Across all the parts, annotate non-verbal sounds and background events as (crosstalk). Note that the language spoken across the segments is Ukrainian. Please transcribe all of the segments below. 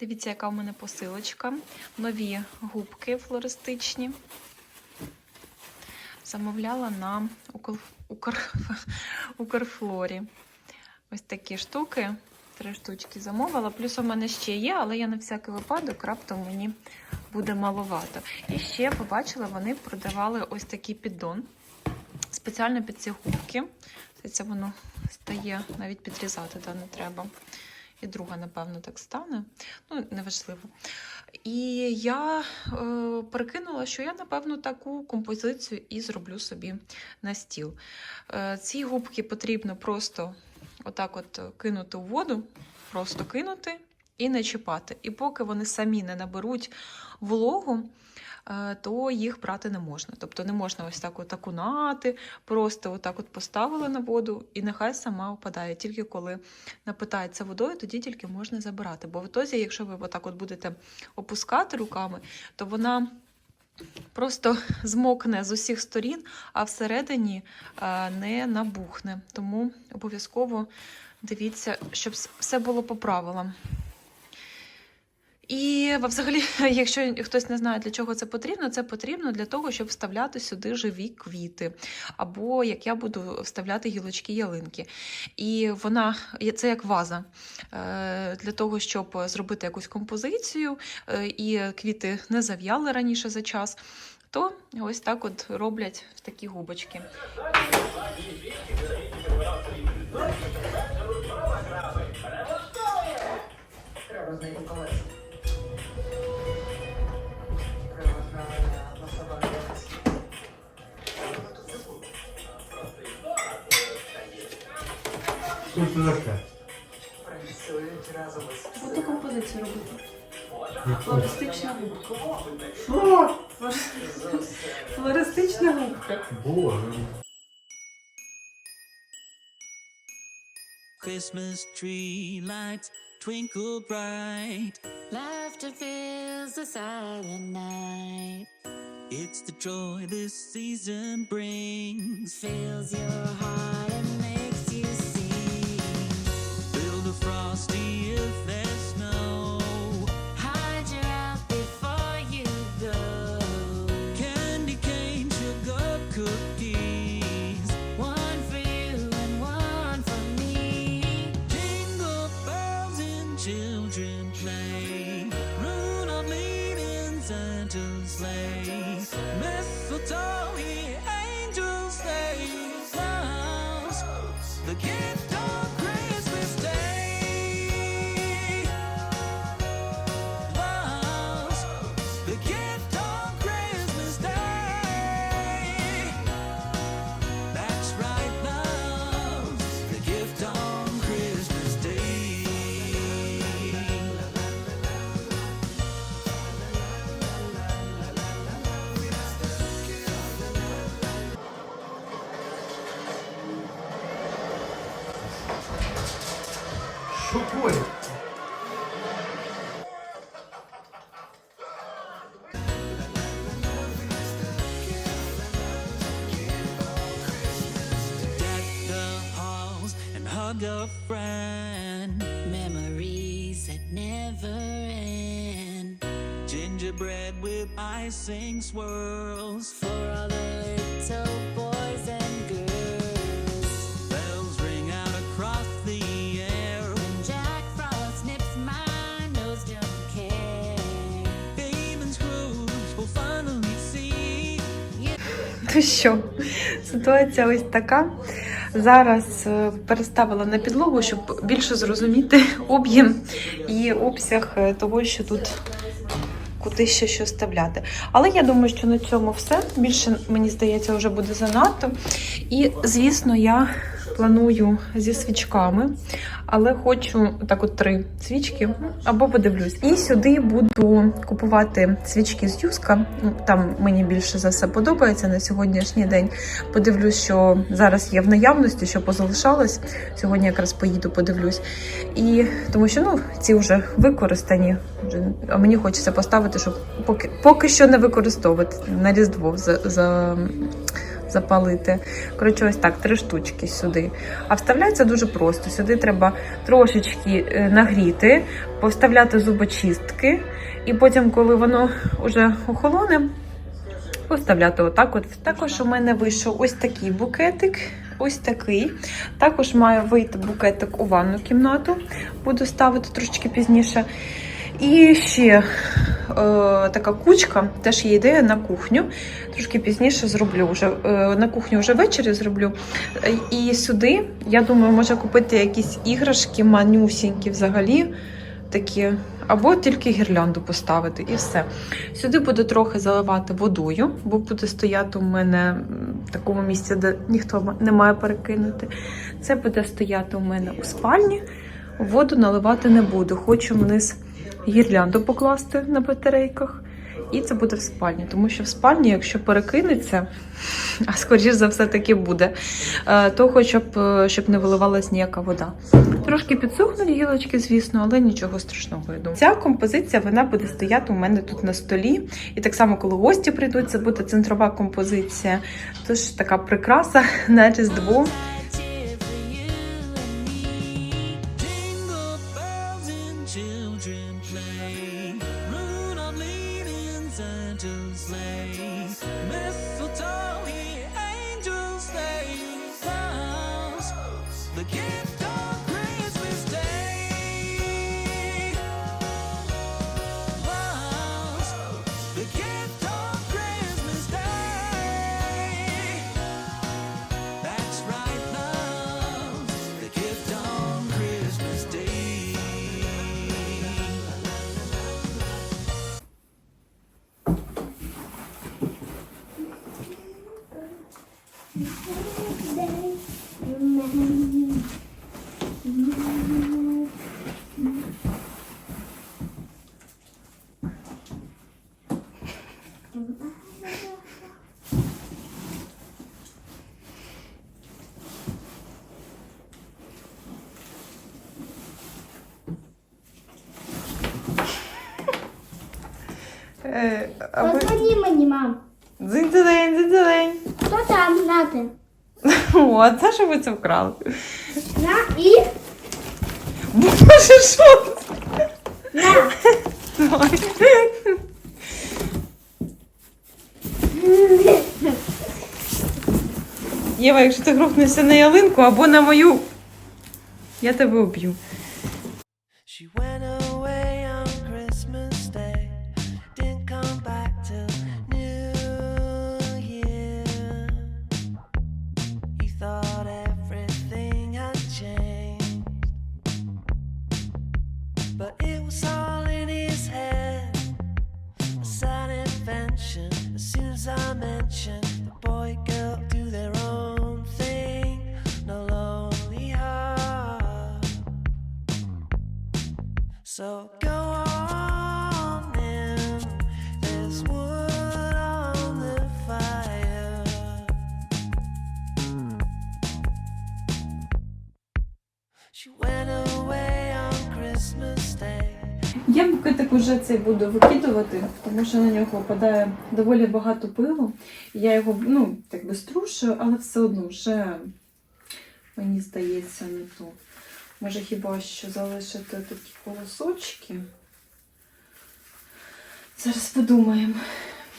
Дивіться, яка в мене посилочка. Нові губки флористичні. Замовляла на Укр... Укр... (laughs) Укрфлорі. Ось такі штуки. Три штучки замовила. Плюс у мене ще є, але я на всякий випадок раптом мені буде маловато. І ще побачила, вони продавали ось такий піддон. Спеціально під ці губки. Це воно стає, навіть підрізати да, не треба. І друга, напевно, так стане. Ну, неважливо. І я е, перекинула, що я, напевно, таку композицію і зроблю собі на стіл. Е, ці губки потрібно просто отак от кинути у воду, просто кинути і не чіпати. І поки вони самі не наберуть вологу, то їх брати не можна. Тобто не можна ось так от окунати, просто отак от поставили на воду, і нехай сама опадає. Тільки коли напитається водою, тоді тільки можна забирати. Бо в ітозі, якщо ви отак от будете опускати руками, то вона просто змокне з усіх сторін, а всередині е, не набухне. Тому обов'язково дивіться, щоб все було по правилам. І взагалі, (laughs) якщо хтось не знає, для чого це потрібно, це потрібно для того, щоб вставляти сюди живі квіти, або як я буду вставляти гілочки ялинки. І вона це як ваза е, для того, щоб зробити якусь композицію, е, і квіти не зав'яли раніше за час. То ось так от роблять в такі губочки. Треба знайти колеса. Що це таке? Працюють разом із Буду композицію робити. Яку? Флористична губка. Що? Флористична губка. Боже. Christmas tree lights twinkle bright. Laughter fills the silent night, It's the joy this season brings. fills your heart and Що творить? Deck the halls and hug a friend. Memories that never end. Gingerbread with icing swirls. Ну що, ситуація ось така. Зараз е, переставила на підлогу, щоб більше зрозуміти об'єм і обсяг е, того, що тут куди ще що вставляти. Але я думаю, що на цьому все. Більше, мені здається, вже буде занадто. І, звісно, я планую зі свічками, але хочу так от три свічки або подивлюсь. І сюди буду купувати свічки з юска. Там мені більше за все подобається на сьогоднішній день. Подивлюсь, що зараз є в наявності, що позалишалось. Сьогодні якраз поїду, подивлюсь. І тому що ну, ці вже використані. А мені хочеться поставити, щоб поки, поки що не використовувати на Різдво за, за, запалити. Коротше, ось так, три штучки сюди. А вставляється дуже просто. Сюди треба трошечки е, нагріти, поставляти зубочистки, і потім, коли воно вже охолоне, поставляти отак. От також у мене вийшов ось такий букетик. Ось такий. Також має вийти букетик у ванну кімнату. Буду ставити трошки пізніше. І ще е, така кучка, теж є ідея на кухню. Трошки пізніше зроблю вже е, на кухню вже ввечері зроблю. І сюди, я думаю, може купити якісь іграшки манюсінькі взагалі. Такі, або тільки гірлянду поставити, і все. Сюди буду трохи заливати водою, бо буде стояти у мене в такому місці, де ніхто не має перекинути. Це буде стояти у мене у спальні. Воду наливати не буду. Хочу вниз гірлянду покласти на батарейках. І це буде в спальні, тому що в спальні, якщо перекинеться, а скоріш за все таки буде, е, то хоча б е, щоб не виливалась ніяка вода. Трошки підсохнуть гілочки, звісно, але нічого страшного. Я думаю. Ця композиція вона буде стояти у мене тут на столі. І так само, коли гості прийдуть, це буде центрова композиція. Тож така прикраса на різдво. cheer Е, Позвони мені, мам. Дзинь-дзинь, дзинь-дзинь. Хто там? Нати. О, це що ви це вкрали? На і Боже, що це? на. Давай. Єва, якщо ти грохнешся на ялинку або на мою, я тебе уб'ю. So go on in, there's wood on the fire. She went away on Christmas Day. Я букетик уже цей буду викидувати, тому що на нього впадає доволі багато пилу. Я його ну, так би струшую, але все одно вже мені здається не то. Може хіба що залишити такі колосочки. Зараз подумаємо.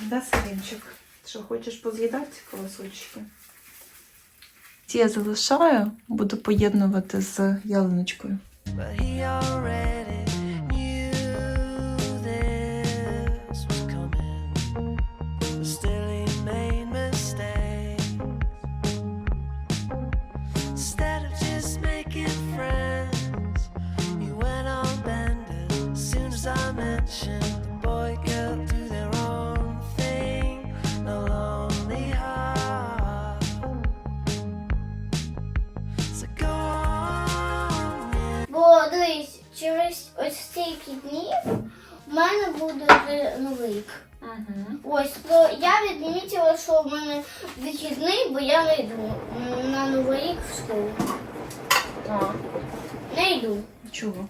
Да, Саринчик? Що хочеш поз'їдати колосочки? Ці я залишаю, буду поєднувати з ялиночкою. Ось, то я відмітила, що в мене вихідний, бо я не йду на новий рік в школу. Не йду, Чого?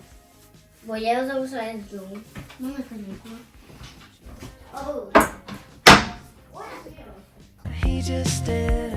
бо я залишаюсь вдома. Ну, не канікули. Оу. He he just didn't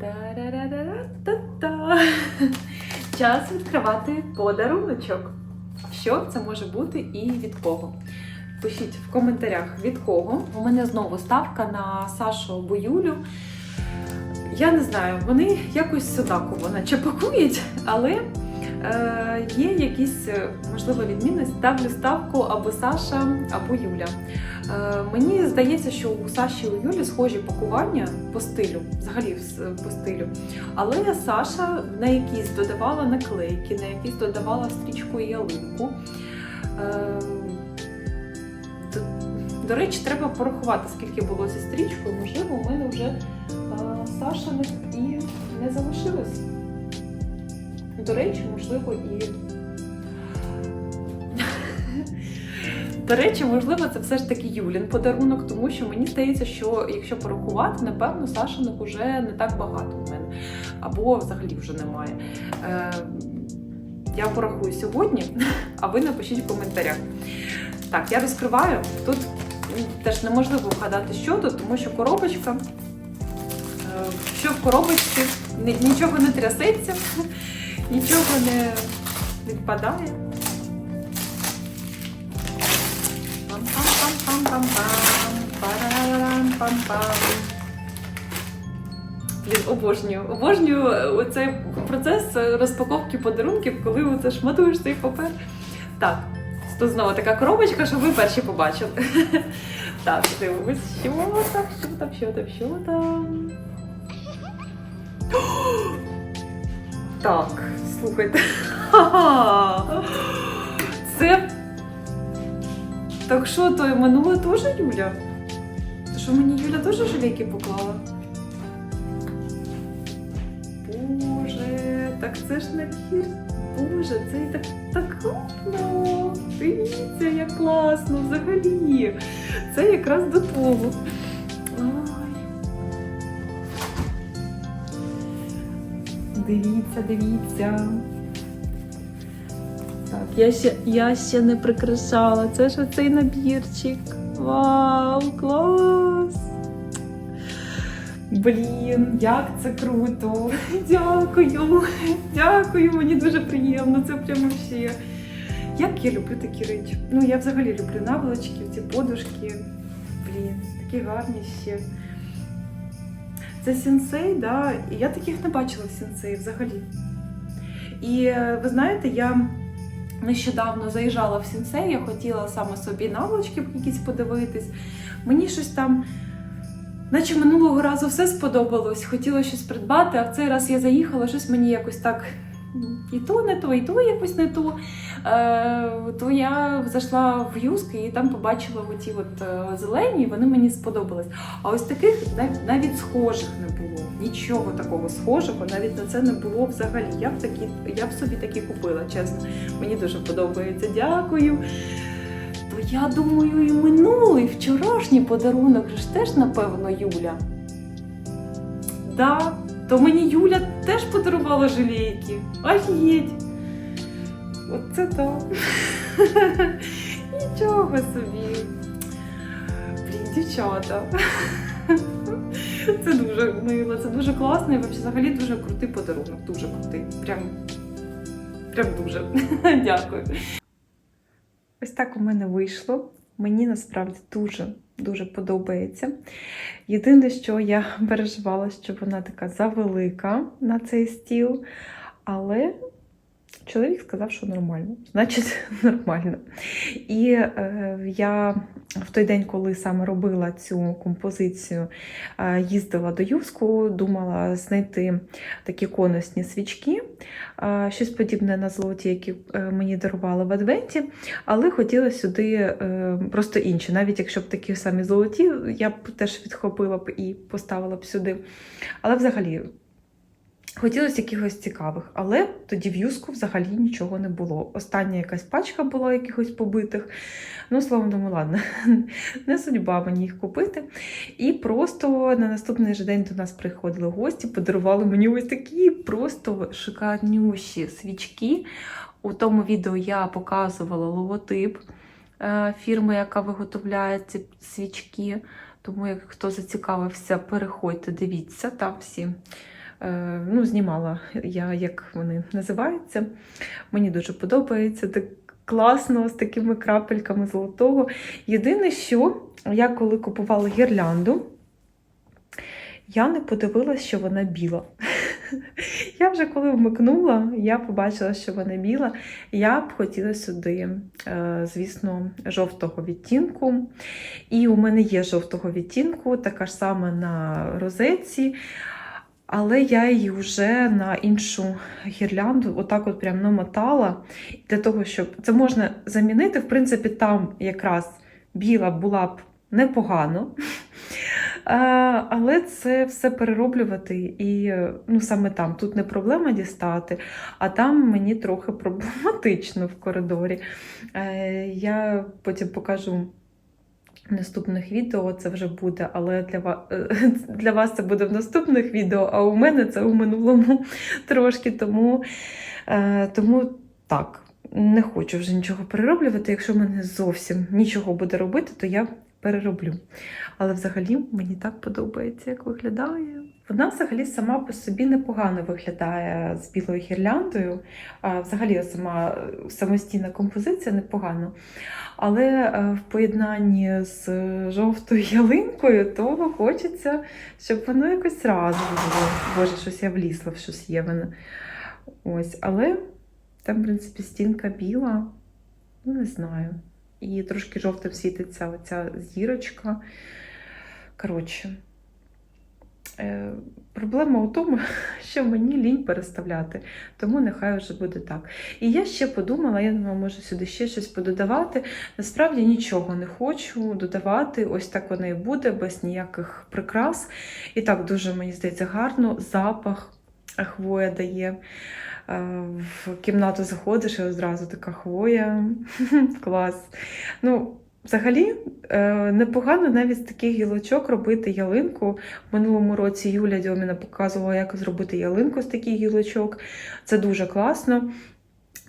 Та-ра-ра-ра-та-та. Час відкривати подаруночок. Що це може бути і від кого? Пишіть в коментарях від кого. У мене знову ставка на Сашу або Юлю. Я не знаю, вони якось однаково наче пакують, але є якісь, е, можливо, відмінності. Ставлю ставку або Саша, або Юля. Е, мені здається, що у Саші і у Юлі схожі пакування по стилю, взагалі по стилю. Але Саша на якісь додавала наклейки, на якісь додавала стрічку і ялинку. Е, До речі, треба порахувати, скільки було зі стрічкою. Можливо, у мене вже е, Саша не, і не залишилось. До речі, можливо, і. До речі, можливо, це все ж таки Юлін подарунок, тому що мені здається, що якщо порахувати, напевно, Сашиних уже не так багато у мене. Або взагалі вже немає. Е, я порахую сьогодні, а ви напишіть в коментарях. Так, я розкриваю. Тут теж неможливо вгадати, що тут, тому що коробочка. е, Що в коробочці, нічого не трясеться, нічого не відпадає. Блін, обожнюю. Обожнюю оцей процес розпаковки подарунків, коли оце шматуєш цей папер. Так, тут знову така коробочка, щоб ви перші побачили. (laughs) Так, дивимось, що там, що там, що там, що там. (gasps) Так, слухайте. (laughs) Це. Так що то минуле теж Юля? То що мені Юля теж жалейки поклала? Боже, так це ж набір. Боже, це так, так класно. Дивіться, як класно взагалі. Це якраз до того. Дивіться, дивіться. Так, я ще, я ще не прикрашала. Це ж оцей набірчик. Вау, клас! Блін, як це круто! (laughs) Дякую! Дякую, мені дуже приємно. Це прямо ще. Як я люблю такі речі. Ну, я взагалі люблю наволочки, ці подушки. Блін, такі гарні ще. Це сенсей, да? і я таких не бачила в взагалі. І е, ви знаєте, я нещодавно заїжджала в сенсей, я хотіла саме собі наволочки якісь подивитись. Мені щось там, наче минулого разу все сподобалось, хотіла щось придбати, а в цей раз я заїхала, щось мені якось так. І то не то, і то якось не то. Е, то я зайшла в юзки і там побачила оті от е, зелені, і вони мені сподобались. А ось таких навіть схожих не було. Нічого такого схожого, навіть на це не було взагалі. Я б такі, я б собі такі купила, чесно. Мені дуже подобається. Дякую. То я думаю, і минулий вчорашній подарунок ж теж, напевно, Юля. Да, то мені Юля теж подарувала жалейки. Офігеть! Оце так. (laughs) Нічого собі. Блін, дівчата. Це дуже мило, це дуже класно і взагалі дуже крутий подарунок. Дуже крутий. Прям, прям дуже. (laughs) Дякую. Ось так у мене вийшло. Мені насправді дуже дуже подобається. Єдине, що я переживала, що вона така завелика на цей стіл, але Чоловік сказав, що нормально. Значить, (laughs) нормально. І е, я в той день, коли саме робила цю композицію, е, їздила до Юску, думала знайти такі конусні свічки, е, щось подібне на золоті, які е, мені дарували в Адвенті, але хотіла сюди е, просто інші. Навіть якщо б такі самі золоті, я б теж відхопила б і поставила б сюди. Але взагалі. Хотілося якихось цікавих, але тоді в юску взагалі нічого не було. Остання якась пачка була якихось побитих. Ну, словом, думаю, ладно, (laughs) не судьба мені їх купити. І просто на наступний же день до нас приходили гості, подарували мені ось такі просто шикарнющі свічки. У тому відео я показувала логотип е, фірми, яка виготовляє ці свічки. Тому, як хто зацікавився, переходьте, дивіться, там всі. Е, Ну, знімала я, як вони називаються. Мені дуже подобається. Так класно з такими крапельками золотого. Єдине, що я коли купувала гірлянду, я не подивилася, що вона біла. (laughs) Я вже коли вмикнула, я побачила, що вона біла. Я б хотіла сюди, е, звісно, жовтого відтінку. І у мене є жовтого відтінку, така ж сама на розетці. Але я її вже на іншу гірлянду отак от прям намотала. Для того, щоб це можна замінити. В принципі, там якраз біла була б непогано. Але це все перероблювати, і ну, саме там тут не проблема дістати, а там мені трохи (laughs) проблематично в коридорі. Е, Я потім покажу наступних відео це вже буде, але для вас, (laughs) для вас це буде в наступних відео, а у мене це у минулому (laughs) трошки. Тому, е, тому так, не хочу вже нічого перероблювати. Якщо мене зовсім нічого буде робити, то я перероблю. Але взагалі мені так подобається, як виглядає. Вона взагалі сама по собі непогано виглядає з білою гірляндою. Взагалі, сама самостійна композиція непогано. Але е, в поєднанні з жовтою ялинкою, то хочеться, щоб воно якось разом було. Боже, щось я влізла в щось є в мене. Ось, але там, в принципі, стінка біла, ну не знаю. І трошки жовтим світиться оця зірочка. Коротше, проблема у тому, (laughs) що мені лінь переставляти, тому нехай вже буде так. І я ще подумала, я думала, може сюди ще щось пододавати. Насправді нічого не хочу додавати. Ось так воно і буде, без ніяких прикрас. І так дуже, мені здається, гарно. Запах хвоя дає. Е, В кімнату заходиш і одразу така хвоя. (laughs) Клас. Ну, Взагалі е, непогано навіть з таких гілочок робити ялинку. В минулому році Юля Дьоміна показувала, як зробити ялинку з таких гілочок. Це дуже класно.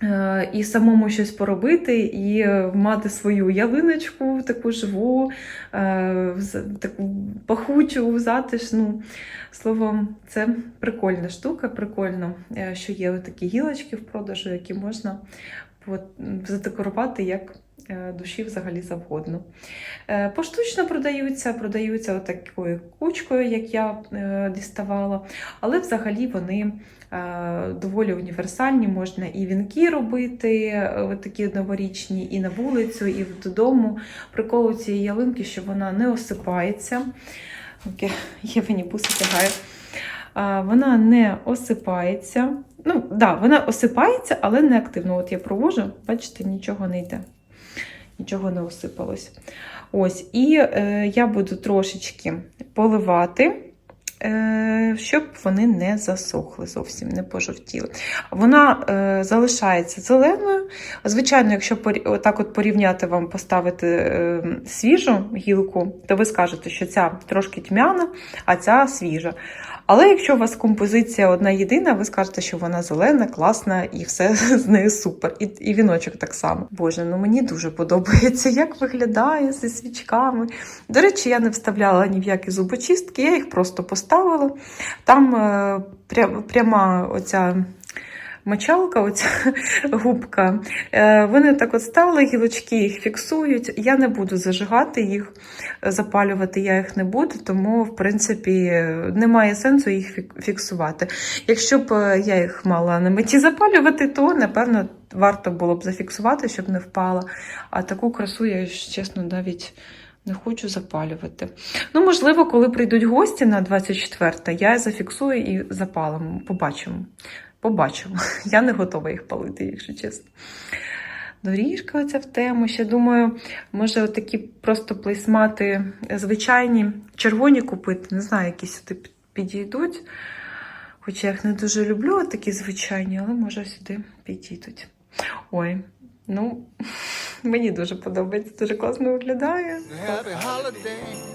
Е, І самому щось поробити, і мати свою ялиночку, таку живу, е, таку пахучу, затишну. Словом, це прикольна штука, прикольно, що є такі гілочки в продажу, які можна задекорувати як душі взагалі завгодно. Е, Поштучно продаються, продаються такою кучкою, як я е, діставала, але взагалі вони е, доволі універсальні. Можна і вінки робити, е, такі новорічні, і на вулицю, і додому. Прикол цієї ялинки, що вона не осипається. Я мені буси тягаю. Вона не осипається. Ну, да, вона осипається, але не активно. От я провожу, бачите, нічого не йде. Нічого не осипалось. Ось, і е, я буду трошечки поливати, е, щоб вони не засохли зовсім, не пожовтіли. Вона е, залишається зеленою. Звичайно, якщо отак от порівняти вам поставити е, свіжу гілку, то ви скажете, що ця трошки тьмяна, а ця свіжа. Але якщо у вас композиція одна єдина, ви скажете, що вона зелена, класна і все (laughs) з нею супер. І, і віночок так само. Боже, ну мені дуже подобається, як виглядає зі свічками. До речі, я не вставляла ні в які зубочистки, я їх просто поставила. Там е, пря- пряма оця мочалка, оця (laughs) губка. Е, Вони так от стали, гілочки їх фіксують. Я не буду зажигати їх, запалювати я їх не буду, тому, в принципі, немає сенсу їх фіксувати. Якщо б е, я їх мала на меті запалювати, то напевно варто було б зафіксувати, щоб не впала. А таку красу я, чесно, навіть не хочу запалювати. Ну, можливо, коли прийдуть гості на 24, я зафіксую і запалимо. Побачимо. Побачимо. Я не готова їх палити, якщо чесно. Доріжка оця в тему. Ще думаю, може, отакі просто плейсмати звичайні, червоні купити. Не знаю, які сюди підійдуть. Хоча я їх не дуже люблю, такі звичайні, але може сюди підійдуть. Ой, ну, (laughs) мені дуже подобається, дуже класно виглядає. Holiday,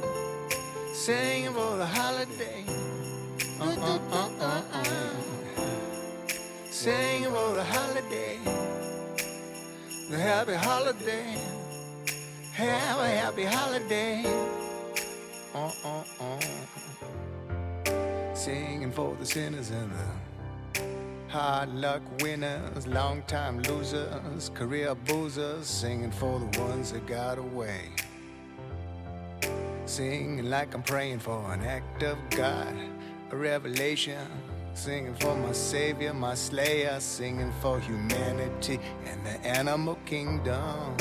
singing for the holiday. The happy holiday. Have a happy holiday. Uh-uh-uh. Singing for the sinners and the hard luck winners, long time losers, career boozers, singing for the ones that got away. Singing like I'm praying for an act of God, a revelation. Singing for my Savior, my Slayer, singing for humanity and the animal kingdom.